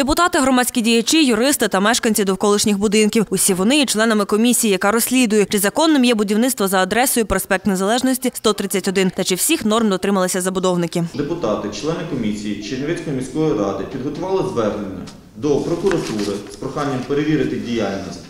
Депутати, громадські діячі, юристи та мешканці довколишніх будинків. Усі вони є членами комісії, яка розслідує, чи законним є будівництво за адресою проспект Незалежності 131 та чи всіх норм дотрималися забудовники. Депутати, члени комісії Чернівецької міської ради підготували звернення до прокуратури з проханням перевірити діяльність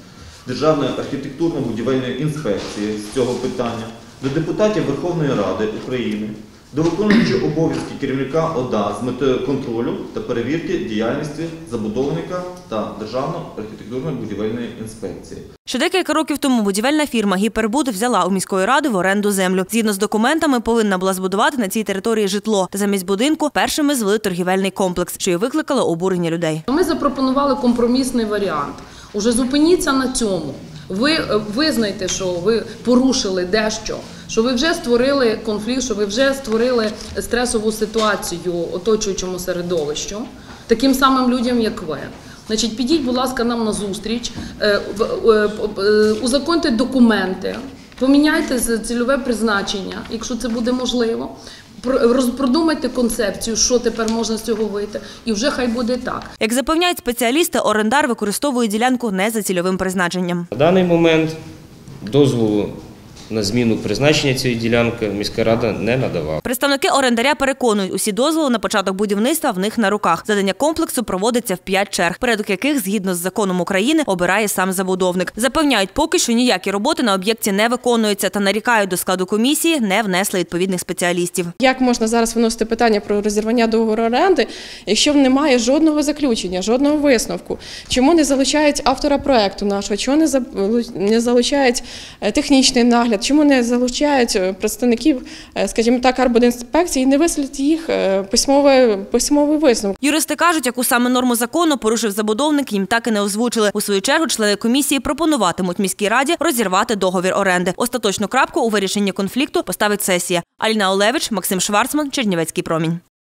Державної архітектурно-будівельної інспекції з цього питання, до депутатів Верховної Ради України, до виконуючого обов'язки керівника ОДА з метою контролю та перевірки діяльності забудовника та Державної архітектурно-будівельної інспекції. Ще декілька років тому будівельна фірма Гіпербуд взяла у міської ради в оренду землю. Згідно з документами, повинна була збудувати на цій території житло. Та замість будинку першими звели торгівельний комплекс, що й викликало обурення людей. Ми запропонували компромісний варіант. Уже зупиніться на цьому. Ви е, визнайте, що ви порушили дещо, що ви вже створили конфлікт, що ви вже створили стресову ситуацію оточуючому середовищу, таким самим людям, як ви. Значить, підіть, будь ласка, нам на зустріч, е, е, узаконьте документи, поміняйте цільове призначення, якщо це буде можливо. Про- Продумайте концепцію, що тепер можна з цього вийти, і вже хай буде так. Як запевняють спеціалісти, орендар використовує ділянку не за цільовим призначенням. На даний момент дозволу на зміну призначення цієї ділянки міська рада не надавала. Представники орендаря переконують, усі дозволи на початок будівництва в них на руках. Задання комплексу проводиться в п'ять черг, порядок яких, згідно з законом України, обирає сам забудовник. Запевняють, поки що ніякі роботи на об'єкті не виконуються та нарікають до складу комісії, не внесли відповідних спеціалістів. Як можна зараз виносити питання про розірвання договору оренди, якщо немає жодного заключення, жодного висновку? Чому не залучають автора проекту нашого? Чому не за- залучають е, технічний нагляд? Чому не залучають е, представників, е, скажімо так, арбудінспекції і не висловлять їх е, письмове письмовий висновок? Юристи кажуть, яку саме норму закону порушив забудовник, їм так і не озвучили. У свою чергу члени комісії пропонуватимуть міській раді розірвати договір оренди. Остаточну крапку у вирішенні конфлікту поставить сесія. Аліна Олевич, Максим Шварцман, Чернівецький промінь.